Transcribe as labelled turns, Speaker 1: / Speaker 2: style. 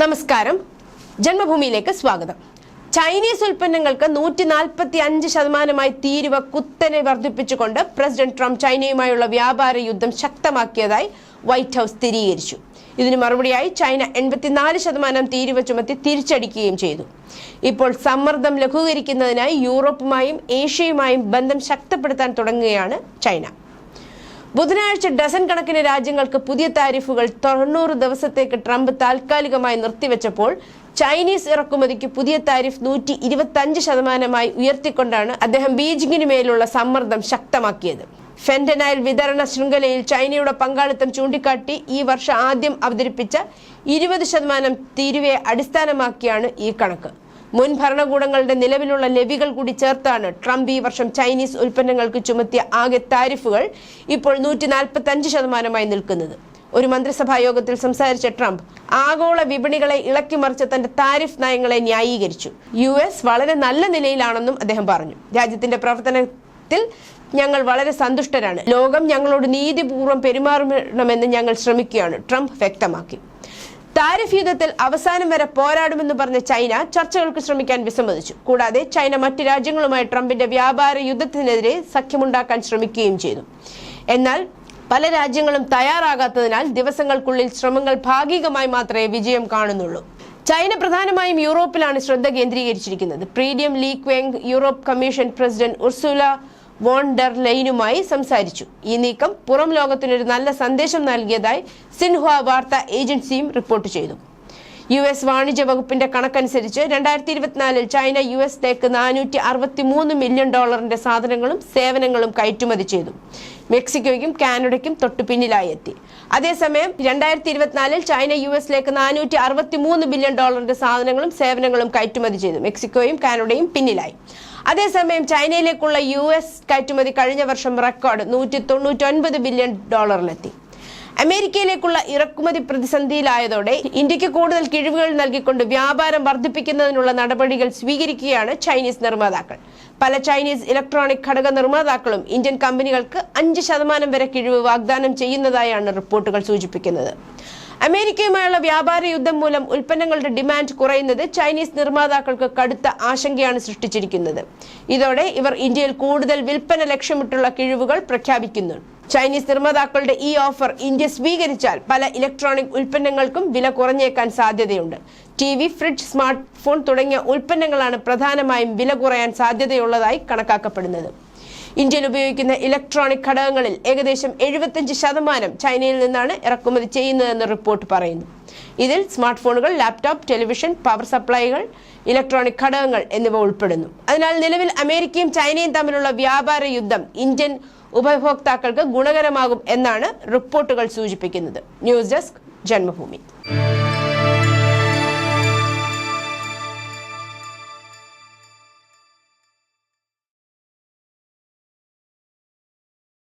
Speaker 1: നമസ്കാരം. ജന്മഭൂമിയിലേക്ക് സ്വാഗതം. ചൈനീസ് ഉൽപ്പന്നങ്ങൾക്ക് നൂറ്റി നാൽപ്പത്തി അഞ്ച് ശതമാനമായി തീരുവ കുത്തനെ വർദ്ധിപ്പിച്ചുകൊണ്ട് പ്രസിഡന്റ് ട്രംപ് ചൈനയുമായുള്ള വ്യാപാര യുദ്ധം ശക്തമാക്കിയതായി വൈറ്റ് ഹൌസ് സ്ഥിരീകരിച്ചു. ഇതിന് മറുപടിയായി ചൈന എൺപത്തിനാല് ശതമാനം തീരുവ ചുമത്തി തിരിച്ചടിക്കുകയും ചെയ്തു. ഇപ്പോൾ സമ്മർദ്ദം ലഘൂകരിക്കുന്നതിനായി യൂറോപ്പുമായും ഏഷ്യയുമായും ബന്ധം ശക്തപ്പെടുത്താൻ തുടങ്ങുകയാണ് ചൈന. ബുധനാഴ്ച ഡസൻ കണക്കിന് രാജ്യങ്ങൾക്ക് പുതിയ താരിഫുകൾ തൊണ്ണൂറ് ദിവസത്തേക്ക് ട്രംപ് താൽക്കാലികമായി നിർത്തിവെച്ചപ്പോൾ ചൈനീസ് ഇറക്കുമതിക്ക് പുതിയ താരിഫ് നൂറ്റി ഇരുപത്തഞ്ച് ശതമാനമായി ഉയർത്തിക്കൊണ്ടാണ് അദ്ദേഹം ബീജിംഗിന് മേലുള്ള സമ്മർദ്ദം ശക്തമാക്കിയത്. ഫെന്റനൈൽ വിതരണ ശൃംഖലയിൽ ചൈനയുടെ പങ്കാളിത്തം ചൂണ്ടിക്കാട്ടി ഈ വർഷം ആദ്യം അവതരിപ്പിച്ച ഇരുപത് ശതമാനം തീരുവയെ അടിസ്ഥാനമാക്കിയാണ് ഈ കണക്ക്. മുൻ ഭരണകൂടങ്ങളുടെ നിലവിലുള്ള ലെവികൾ കൂടി ചേർത്താണ് ട്രംപ് ഈ വർഷം ചൈനീസ് ഉൽപ്പന്നങ്ങൾക്ക് ചുമത്തിയ ആകെ താരിഫുകൾ ഇപ്പോൾ നൂറ്റി നാൽപ്പത്തി അഞ്ച് ശതമാനമായി നിൽക്കുന്നത്. ഒരു മന്ത്രിസഭാ യോഗത്തിൽ സംസാരിച്ച ട്രംപ് ആഗോള വിപണികളെ ഇളക്കിമറിച്ച തന്റെ താരിഫ് നയങ്ങളെ ന്യായീകരിച്ചു. യു എസ് വളരെ നല്ല നിലയിലാണെന്നും അദ്ദേഹം പറഞ്ഞു. രാജ്യത്തിന്റെ പ്രവർത്തനത്തിൽ ഞങ്ങൾ വളരെ സന്തുഷ്ടരാണ്. ലോകം ഞങ്ങളോട് നീതിപൂർവം പെരുമാറണമെന്ന് ഞങ്ങൾ ശ്രമിക്കുകയാണ് ട്രംപ് വ്യക്തമാക്കി. താരിഫ് യുദ്ധത്തിൽ അവസാനം വരെ പോരാടുമെന്ന് പറഞ്ഞ ചൈന ചർച്ചകൾക്ക് ശ്രമിക്കാൻ വിസമ്മതിച്ചു. കൂടാതെ ചൈന മറ്റ് രാജ്യങ്ങളുമായി ട്രംപിന്റെ വ്യാപാര യുദ്ധത്തിനെതിരെ സഖ്യമുണ്ടാക്കാൻ ശ്രമിക്കുകയും ചെയ്തു. എന്നാൽ പല രാജ്യങ്ങളും തയ്യാറാകാത്തതിനാൽ ദിവസങ്ങൾക്കുള്ളിൽ ശ്രമങ്ങൾ ഭാഗികമായി മാത്രമേ വിജയം കാണുന്നുള്ളൂ. ചൈന പ്രധാനമായും യൂറോപ്പിലാണ് ശ്രദ്ധ കേന്ദ്രീകരിച്ചിരിക്കുന്നത്. Premier Li Qiang Europe commission president Ursula von der ലൈനുമായി സംസാരിച്ചു. ഈ നീക്കം പുറം ലോകത്തിനൊരു നല്ല സന്ദേശം നൽകിയതായി സിൻഹുവ വാർത്താ ഏജൻസിയും റിപ്പോർട്ട് ചെയ്തു. യു എസ് വാണിജ്യ വകുപ്പിന്റെ കണക്കനുസരിച്ച് രണ്ടായിരത്തി ഇരുപത്തിനാലിൽ ചൈന യു എസിലേക്ക് നാനൂറ്റി അറുപത്തി മൂന്ന് മില്യൺ ഡോളറിന്റെ സാധനങ്ങളും സേവനങ്ങളും കയറ്റുമതി ചെയ്തു. മെക്സിക്കോയ്ക്കും കാനഡയ്ക്കും തൊട്ടു പിന്നിലായി എത്തി. അതേസമയം രണ്ടായിരത്തി ഇരുപത്തിനാലിൽ ചൈന യു എസിലേക്ക് നാനൂറ്റി അറുപത്തി മൂന്ന് ബില്യൺ ഡോളറിന്റെ സാധനങ്ങളും സേവനങ്ങളും കയറ്റുമതി ചെയ്തു. മെക്സിക്കോയും കാനഡയും പിന്നിലായി. അതേസമയം ചൈനയിലേക്കുള്ള യു എസ് കയറ്റുമതി കഴിഞ്ഞ വർഷം റെക്കോർഡ് നൂറ്റി തൊണ്ണൂറ്റൊൻപത് ബില്യൺ ഡോളറിലെത്തി. അമേരിക്കയിലേക്കുള്ള ഇറക്കുമതി പ്രതിസന്ധിയിലായതോടെ ഇന്ത്യയ്ക്ക് കൂടുതൽ കിഴിവുകൾ നൽകിക്കൊണ്ട് വ്യാപാരം വർദ്ധിപ്പിക്കുന്നതിനുള്ള നടപടികൾ സ്വീകരിക്കുകയാണ് ചൈനീസ് നിർമ്മാതാക്കൾ. പല ചൈനീസ് ഇലക്ട്രോണിക് ഘടക നിർമ്മാതാക്കളും ഇന്ത്യൻ കമ്പനികൾക്ക് അഞ്ച് ശതമാനം വരെ കിഴിവ് വാഗ്ദാനം ചെയ്യുന്നതായാണ് റിപ്പോർട്ടുകൾ സൂചിപ്പിക്കുന്നത്. അമേരിക്കയുമായുള്ള വ്യാപാര യുദ്ധം മൂലം ഉൽപ്പന്നങ്ങളുടെ ഡിമാൻഡ് കുറയുന്നത് ചൈനീസ് നിർമ്മാതാക്കൾക്ക് കടുത്ത ആശങ്കയാണ് സൃഷ്ടിച്ചിരിക്കുന്നത്. ഇതോടെ ഇവർ ഇന്ത്യയിൽ കൂടുതൽ വിൽപ്പന ലക്ഷ്യമിട്ടുള്ള കിഴിവുകൾ പ്രഖ്യാപിക്കുന്നു. ചൈനീസ് നിർമ്മാതാക്കളുടെ ഈ ഓഫർ ഇന്ത്യ സ്വീകരിച്ചാൽ പല ഇലക്ട്രോണിക് ഉൽപ്പന്നങ്ങൾക്കും വില കുറഞ്ഞേക്കാൻ സാധ്യതയുണ്ട്. T V fridge smart phone തുടങ്ങിയ ഉൽപ്പന്നങ്ങളാണ് പ്രധാനമായും വില കുറയാൻ സാധ്യതയുള്ളതായി കണക്കാക്കപ്പെടുന്നത്. ഇന്ത്യയിൽ ഉപയോഗിക്കുന്ന ഇലക്ട്രോണിക് ഘടകങ്ങളിൽ ഏകദേശം എഴുപത്തഞ്ച് ശതമാനം ചൈനയിൽ നിന്നാണ് ഇറക്കുമതി ചെയ്യുന്നതെന്ന് റിപ്പോർട്ട് പറയുന്നു. ഇതിൽ സ്മാർട്ട് ഫോണുകൾ ലാപ്ടോപ്പ് ടെലിവിഷൻ പവർ സപ്ലൈകൾ ഇലക്ട്രോണിക് ഘടകങ്ങൾ എന്നിവ ഉൾപ്പെടുന്നു. അതിനാൽ നിലവിൽ അമേരിക്കയും ചൈനയും തമ്മിലുള്ള വ്യാപാര യുദ്ധം ഇന്ത്യൻ ഉപഭോക്താക്കൾക്ക് ഗുണകരമാകും എന്നാണ് റിപ്പോർട്ടുകൾ സൂചിപ്പിക്കുന്നത്. News desk Janmabhumi.